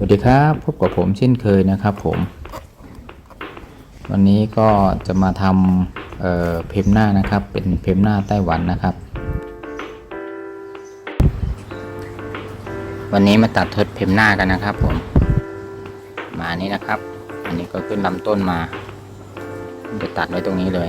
สวัสดีครับพบกับผมเช่นเคยนะครับผม วันนี้ก็จะมาทำเเพมหน้านะครับ เป็นเพมหน้าไต้หวันนะครับ วันนี้มาตัดทดเพมหน้ากันนะครับ ผม มานี้นะครับ อันนี้ก็ขึ้นลำต้นมา จะตัดไว้ตรงนี้เลย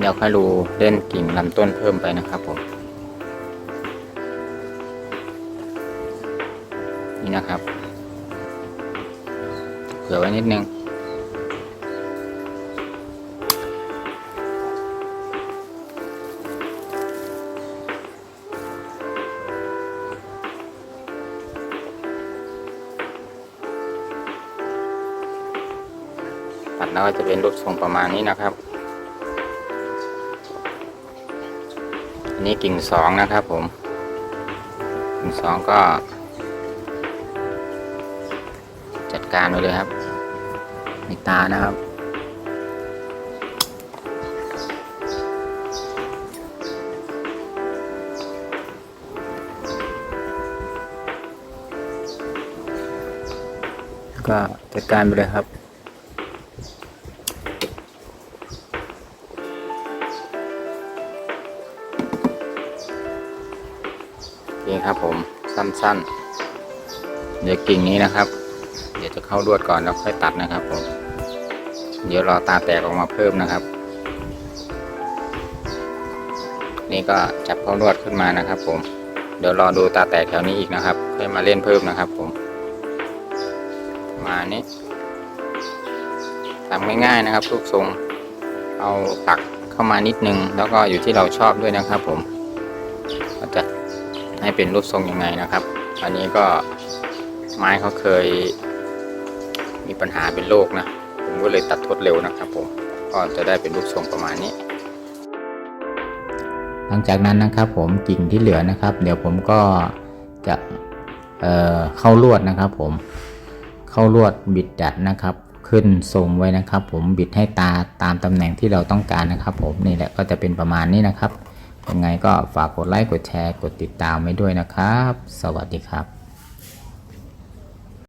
เดี๋ยวค่อยรูเล่นกิ่งลำต้นเพิ่มไปนะครับผม นี่นะครับ เผื่อไว้นิดนึงตัดแล้วจะเป็นรูปทรงประมาณนี้นะครับ อันนี้กิ่งสองนะครับผม กิ่งสองก็ จัดการไปเลยครับในตานะครับก็จัดการไปเลยครับ โอเครับผมสั้นๆ เดี๋ยวกิ่งนี้นะครับ เดี๋ยวจะเข้าลวดก่อนแล้วค่อยตัดนะครับผม เดี๋ยวรอตาแตกออกมาเพิ่มนะครับ นี่ก็จับเข้าลวดขึ้นมานะครับผม เดี๋ยวรอดูตาแตกแถวนี้อีกนะครับ ค่อยมาเล่นเพิ่มนะครับผม มานี้ทำง่ายๆนะครับรูปทรง เอาปักเข้ามานิดนึง แล้วก็อยู่ที่เราชอบด้วยนะครับผมก็จะ ให้เป็นรูปทรงยังไงนะครับ อันนี้ก็ไม้เขาเคย มีปัญหาเป็นโรคนะ ผมก็เลยตัดทดเร็วนะครับผมก็จะได้เป็นรูปทรงประมาณนี้ หลังจากนั้นนะครับผมกิ่งที่เหลือนะครับ เดี๋ยวผมก็จะเเข้าลวดนะครับ ผมเข้าลวดบิดดัดนะครับ ขึ้นทรงไว้นะครับ ผมบิดให้ตาตามตำแหน่งที่เราต้องการนะครับ ผมนี่แหละก็จะเป็นประมาณนี้นะครับ ยังไงก็ฝากกดไลค์กดแชร์กดติดตามไว้ด้วยนะครับ สวัสดีครับ